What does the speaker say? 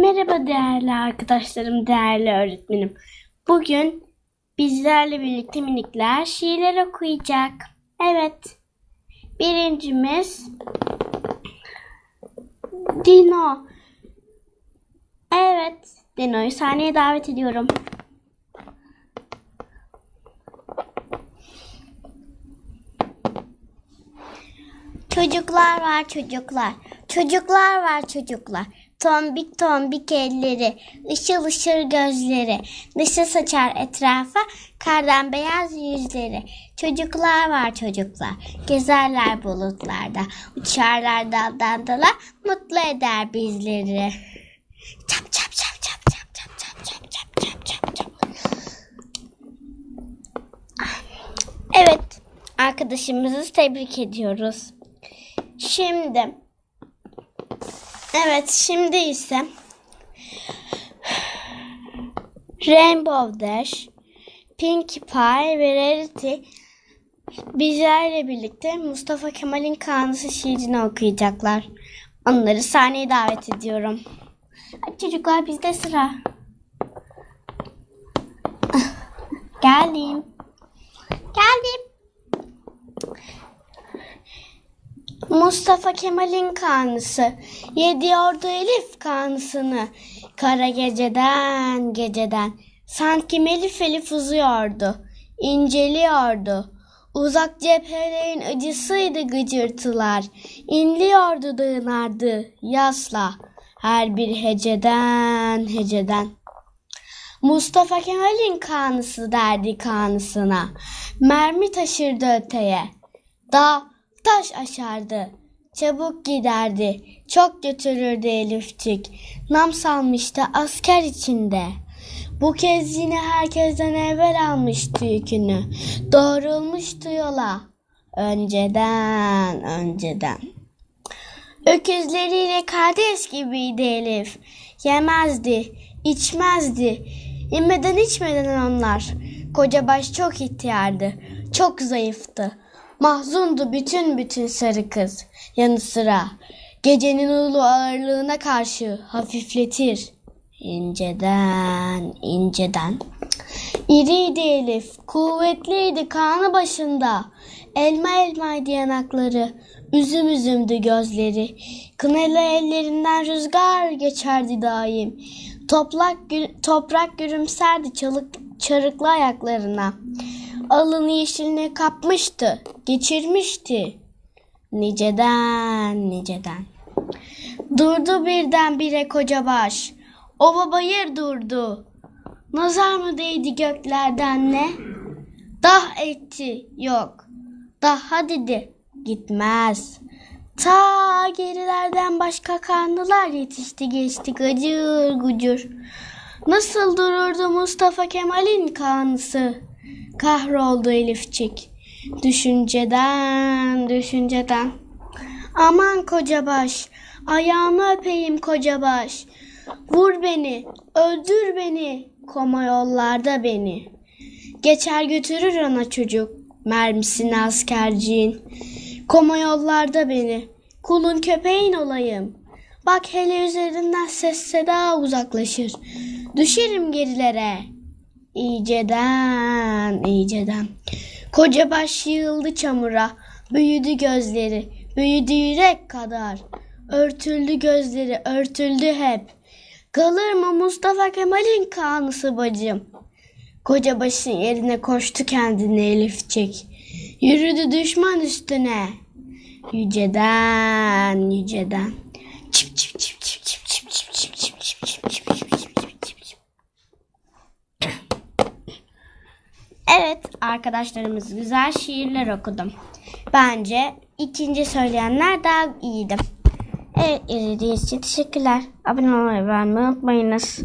Merhaba değerli arkadaşlarım, değerli öğretmenim. Bugün bizlerle birlikte minikler şiirler okuyacak. Evet. Birincimiz Dino. Evet. Dino'yu sahneye davet ediyorum. Çocuklar var çocuklar. Çocuklar var çocuklar. Tombik tombik elleri, ışıl ışıl gözleri, dışı saçar etrafa kardan beyaz yüzleri. Çocuklar var çocuklar, gezerler bulutlarda, uçarlar daldan dala, mutlu eder bizleri. Çap çap çap çap çap çap çap çap çap çap çap çap. Evet, arkadaşımızı tebrik ediyoruz. Şimdi Evet şimdi ise Rainbow Dash, Pinkie Pie ve Rarity bizlerle birlikte Mustafa Kemal'in Kanısı şiirini okuyacaklar. Onları sahneye davet ediyorum. Hadi çocuklar bizde sıra. Geldim. Geldim. Mustafa Kemal'in kanısı, yediyordu Elif kanısını. Kara geceden geceden, sanki Elif Elif uzuyordu, inceliyordu. Uzak cephelerin acısıydı gıcırtılar, inliyordu dağınardı yasla, her bir heceden heceden. Mustafa Kemal'in kanısı derdi kanısına, mermi taşırdı öteye. Dağ taş aşardı. Çabuk giderdi. Çok götürürdü Elifçik. Nam salmıştı asker içinde. Bu kez yine herkesten evvel almıştı yükünü. Doğrulmuştu yola. Önceden, önceden. Öküzleriyle kardeş gibiydi Elif. Yemezdi, içmezdi. Yemeden içmeden onlar. Koca baş çok ihtiyardı. Çok zayıftı. Mahzundu bütün bütün sarı kız. Yanı sıra gecenin ulu ağırlığına karşı hafifletir. İnceden, inceden. İriydi Elif, kuvvetliydi kanı başında. Elma elmaydı yanakları, üzüm üzümdü gözleri. Kınalı ellerinden rüzgar geçerdi daim. Toprak, toprak gürümserdi çalık, çarıklı ayaklarına. Alın yeşilini kapmıştı, geçirmişti. Niceden, niceden. Durdu birdenbire koca baş. Ova bayır durdu. Nazar mı değdi göklerden ne? Dah etti, yok. Daha dedi, gitmez. Ta gerilerden başka kanlılar yetişti geçti gacır gucur. Nasıl dururdu Mustafa Kemal'in kanısı? Kahroldu Elifçik. Düşünceden, düşünceden. Aman koca baş, ayağımı öpeyim koca baş. Vur beni, öldür beni, koma yollarda beni. Geçer götürür ana çocuk, mermisini askerciğin. Koma yollarda beni, kulun köpeğin olayım. Bak hele üzerinden ses seda uzaklaşır. Düşerim gerilere. İyiceden, iyiceden. Koca baş yığıldı çamura, büyüdü gözleri, büyüdü yürek kadar. Örtüldü gözleri, örtüldü hep. Kalır mı Mustafa Kemal'in kanısı bacım? Koca başın yerine koştu kendini Elifçik. Yürüdü düşman üstüne. Yüceden, yüceden. Çip çip arkadaşlarımız güzel şiirler okudum. Bence ikinci söyleyenler daha iyiydi. Evet izlediğiniz için teşekkürler. Abone olmayı ve unutmayınız.